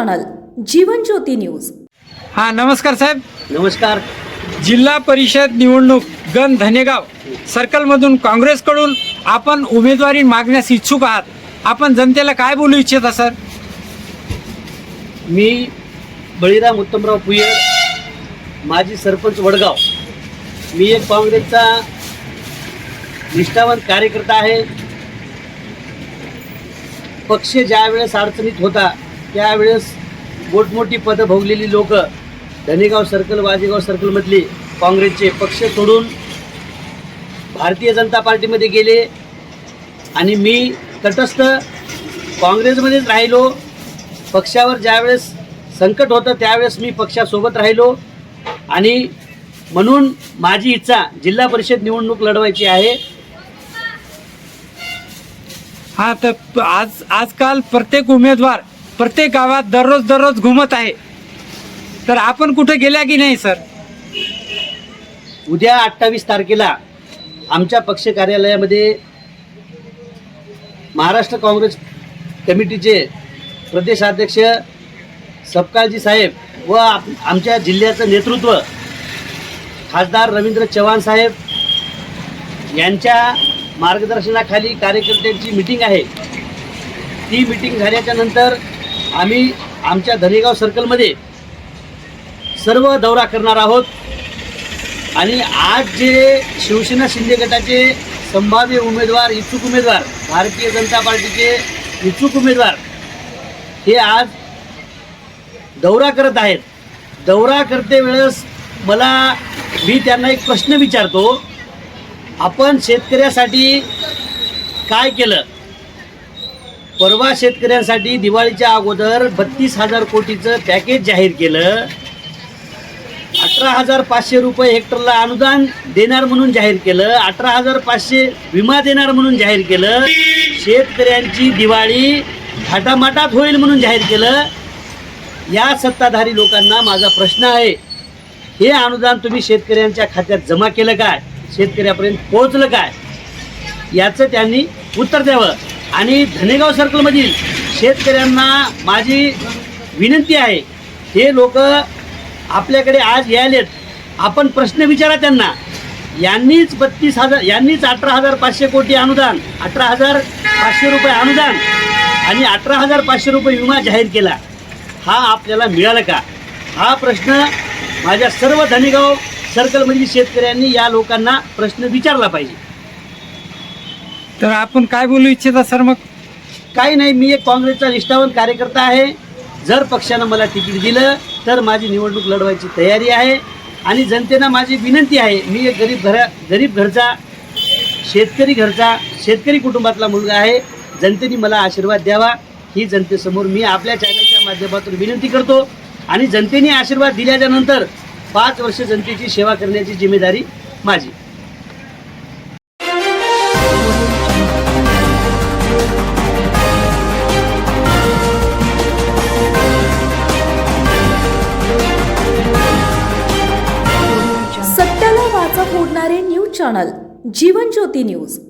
Channel Jeevan Jyoti news. हा नमस्कार साहेब. नमस्कार. जिल्हा परिषद निवडणूक गण धनेगाव सर्कलमधून काँग्रेसकडून आपण उमेदवारी मागण्यास इच्छुक आहात. आपण जनतेला काय बोलू इच्छिता सर? मी बळीराम उत्तमराव पुयर माजी सरपंच वडगाव. मी एक काँग्रेसचा निष्ठावंत कार्यकर्ता आहे. पक्ष ज्या वेळेस अडचणीत होता त्यावेळेस मोठमोठी पदं भोगलेली लोक धनेगाव सर्कल वाजेगाव सर्कलमधली काँग्रेसचे पक्ष सोडून भारतीय जनता पार्टीमध्ये गेले. आणि मी तटस्थ काँग्रेसमध्येच राहिलो. पक्षावर ज्यावेळेस संकट होतं त्यावेळेस मी पक्षासोबत राहिलो. आणि म्हणून माझी इच्छा जिल्हा परिषद निवडणूक लढवायची आहे. हा तर आज आजकाल प्रत्येक उमेदवार प्रत्येक गावात दररोज दररोज घुमत आहे. तर आपण कुठे गेल्या की नाही सर? उद्या अठ्ठावीस तारखेला आमच्या पक्ष कार्यालयामध्ये महाराष्ट्र काँग्रेस कमिटीचे प्रदेशाध्यक्ष सपकाळजी साहेब व आप- आमच्या जिल्ह्याचं नेतृत्व खासदार रवींद्र चव्हाण साहेब यांच्या मार्गदर्शनाखाली कार्यकर्त्यांची मिटिंग आहे. ती मिटिंग झाल्याच्यानंतर आम्ही आमच्या धनेगाव सर्कलमध्ये सर्व दौरा करणार आहोत. आणि आज जे शिवसेना शिंदे गटाचे संभाव्य उमेदवार इच्छुक उमेदवार भारतीय जनता पार्टीचे इच्छुक उमेदवार हे आज दौरा करत आहेत. दौरा करते वेळेस मला मी त्यांना एक प्रश्न विचारतो आपण शेतकऱ्यासाठी काय केलं? परवा शेतकऱ्यांसाठी दिवाळीच्या अगोदर बत्तीस हजार कोटीचं पॅकेज जाहीर केलं. अठरा हजार पाचशे रुपये हेक्टरला अनुदान देणार म्हणून जाहीर केलं. अठरा हजार पाचशे विमा देणार म्हणून जाहीर केलं. शेतकऱ्यांची दिवाळी थाटामाटात होईल म्हणून जाहीर केलं. या सत्ताधारी लोकांना माझा प्रश्न आहे हे अनुदान तुम्ही शेतकऱ्यांच्या खात्यात जमा केलं काय? शेतकऱ्यापर्यंत पोहोचलं काय? याचं त्यांनी उत्तर द्यावं. आणि धनेगाव सर्कलमधील शेतकऱ्यांना माझी विनंती आहे हे लोक आपल्याकडे आज यायलेत. आपण प्रश्न विचारा त्यांना. यांनीच बत्तीस हजार यांनीच अठरा हजार पाचशे कोटी अनुदान अठरा हजार पाचशे रुपये अनुदान आणि अठरा हजार पाचशे रुपये विमा जाहीर केला. हा आपल्याला मिळाला का? हा प्रश्न माझ्या सर्व धनेगाव सर्कलमधील शेतकऱ्यांनी या लोकांना प्रश्न विचारला पाहिजे. तर आपण काय बोलू इच्छिता सर मग? काही नाही मी एक काँग्रेसचा निष्ठावान कार्यकर्ता आहे. जर पक्षानं मला तिकीट दिलं तर माझी निवडणूक लढवायची तयारी आहे. आणि जनतेनं माझी विनंती आहे मी एक गरीब घरा गरीब घरचा शेतकरी घरचा शेतकरी कुटुंबातला मुलगा आहे. जनतेने मला आशीर्वाद द्यावा. ही जनतेसमोर मी आपल्या चॅनलच्या माध्यमातून विनंती करतो. आणि जनतेने आशीर्वाद दिल्याच्यानंतर पाच वर्ष जनतेची सेवा करण्याची जिम्मेदारी माझी. सत्याला news channel Jeevan Jyoti news.